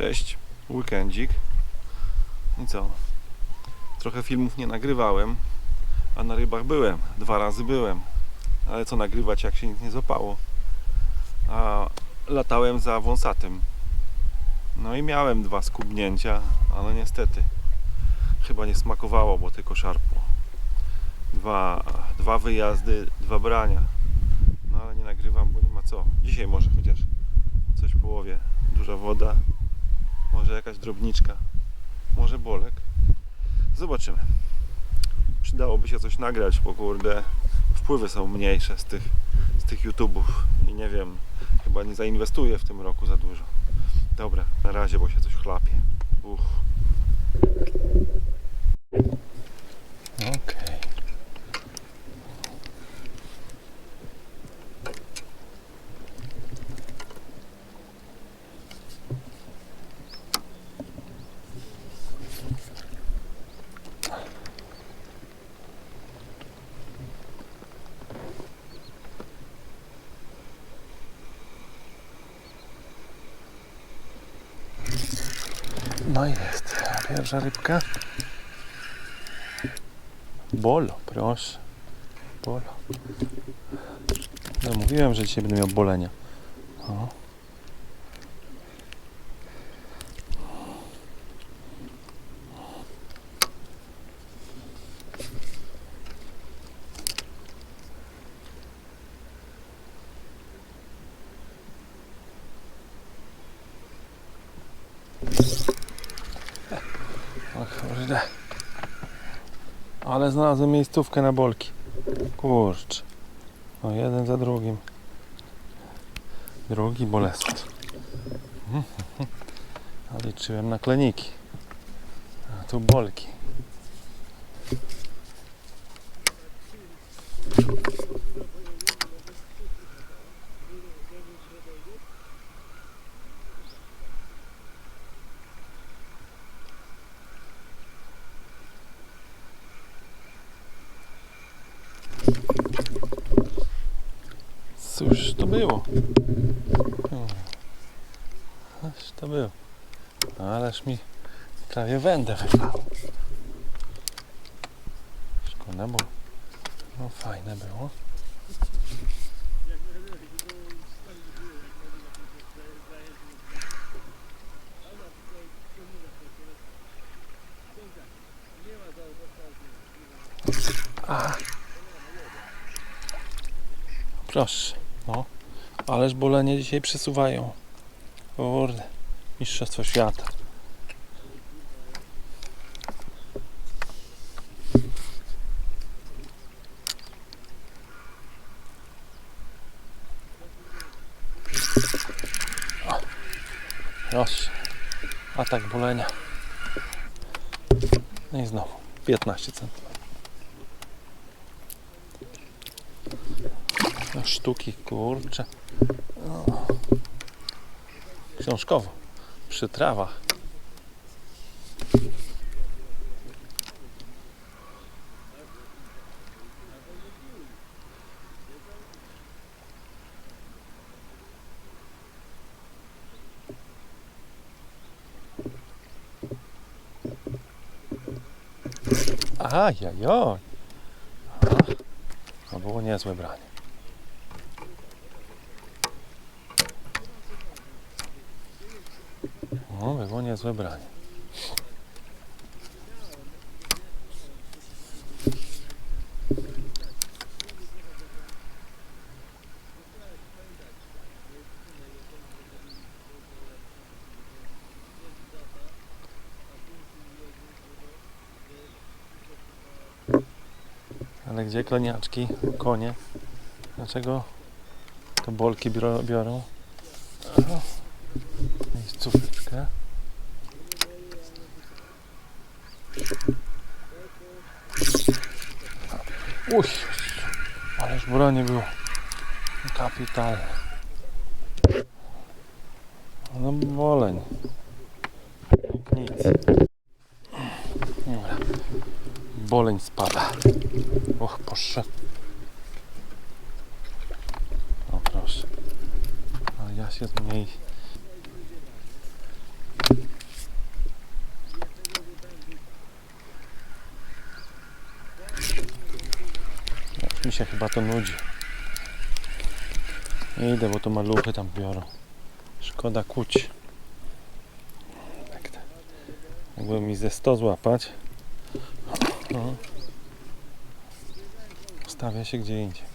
Cześć, weekendzik. I co? Trochę filmów nie nagrywałem, a na rybach byłem. Dwa razy byłem. Ale co nagrywać, jak się nic nie zapało? A latałem za wąsatym. No i miałem dwa skubnięcia, ale niestety chyba nie smakowało, bo tylko szarpło. Dwa, dwa wyjazdy, dwa brania. No ale nie nagrywam, bo nie ma co. Dzisiaj może chociaż coś połowie. Duża woda, może jakaś drobniczka, może bolek. Zobaczymy. Przydałoby się coś nagrać, bo kurde, wpływy są mniejsze z tych, z tych YouTubów i nie wiem, chyba nie zainwestuję w tym roku za dużo. Dobra, na razie, bo się coś chlapie. Uch. No i jest pierwsza rybka. Bolo, proszę. Bolo. No mówiłem, że dzisiaj będę miał bolenia. O. O kurde. Ale znalazłem miejscówkę na bolki. Kurczę. No jeden za drugim. Drugi bolest. A liczyłem na kleniki. A tu bolki. Cóż to było? Cóż to było? Ależ mi prawie wędę wypał. Szkoda, bo no fajne było. Proszę, no. Ależ bolenie dzisiaj przesuwają. Kurde, mistrzostwo świata. Proszę, atak bolenia. No i znowu 15 cm. Sztuki, kurcze. No. Książkowo. Przy trawach. Aha, jajoj. Aha. To było niezłe branie. O, było niezłe branie. Ale gdzie kloniaczki, konie? Dlaczego to bolki biorą? Uj, ależ bronie było kapitalne. No boleń. Nic. Dobra. Boleń spada. Och, proszę. O proszę. Ale ja się z niej mi się chyba to nudzi. Nie idę, bo to maluchy tam biorą. Szkoda kuć. Tak, tak. Jakby mi ze 100 złapać. No. Stawia się gdzie indziej.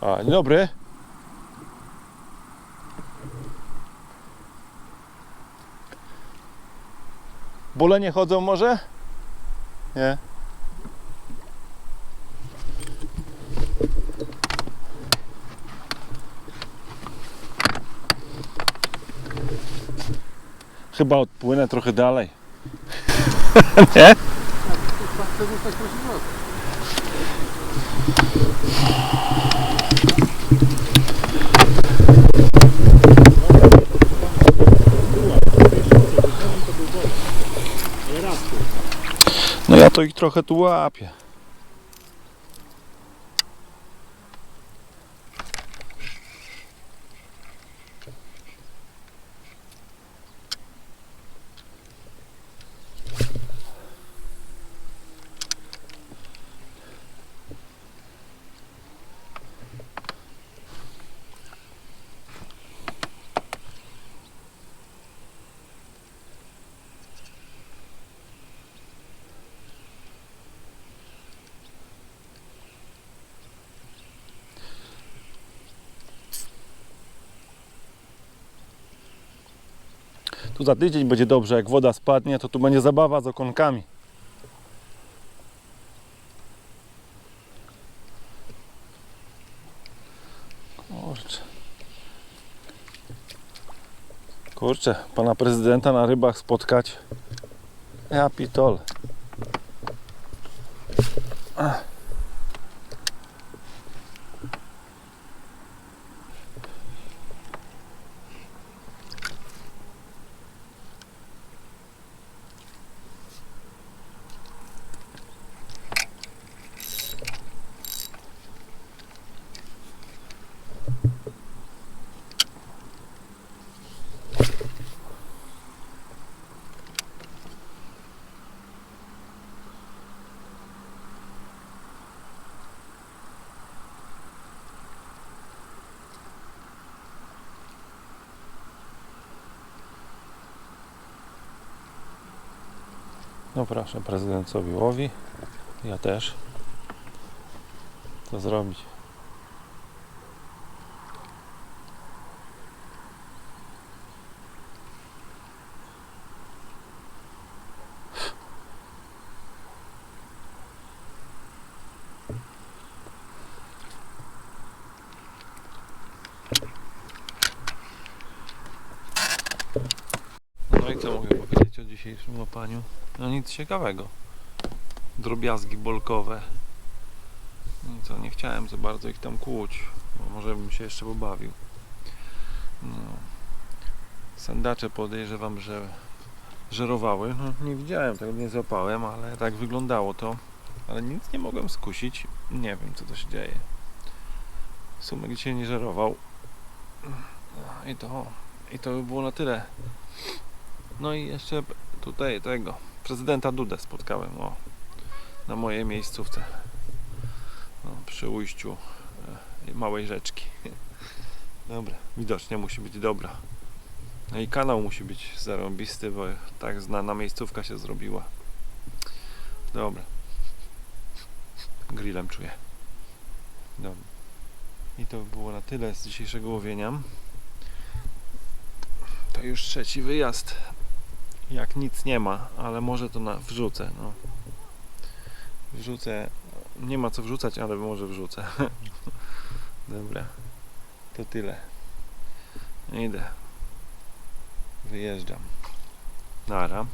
A, dzień dobry. Bóle nie chodzą może? Nie. Chyba odpłynę trochę dalej. nie? Ja to ich trochę tu łapię. Tu za tydzień będzie dobrze, jak woda spadnie, to tu będzie zabawa z okonkami. Kurczę. Kurczę, pana prezydenta na rybach spotkać. Ja pitol. No proszę, prezydent sobie łowi. Ja też. Co zrobić? No i co o dzisiejszym łapaniu? No nic ciekawego. Drobiazgi bolkowe. No co, nie chciałem za bardzo ich tam kłuć, bo może bym się jeszcze pobawił. No. Sandacze podejrzewam, że żerowały. No, nie widziałem tego, nie złapałem, ale tak wyglądało to. Ale nic nie mogłem skusić. Nie wiem, co to się dzieje. Sumek dzisiaj nie żerował. I to, i to by było na tyle. No i jeszcze tutaj tego, prezydenta Dudę spotkałem, o, na mojej miejscówce. No, przy ujściu e, małej rzeczki. Dobra, widocznie musi być dobra. No i kanał musi być zarąbisty, bo tak znana miejscówka się zrobiła. Dobra. Grillem czuję. Dobra. I to by było na tyle z dzisiejszego łowienia. To już trzeci wyjazd. Jak nic nie ma, ale może to na wrzucę. No. Wrzucę. Nie ma co wrzucać, ale może wrzucę. Dobra. To tyle. Idę. Wyjeżdżam. Nara.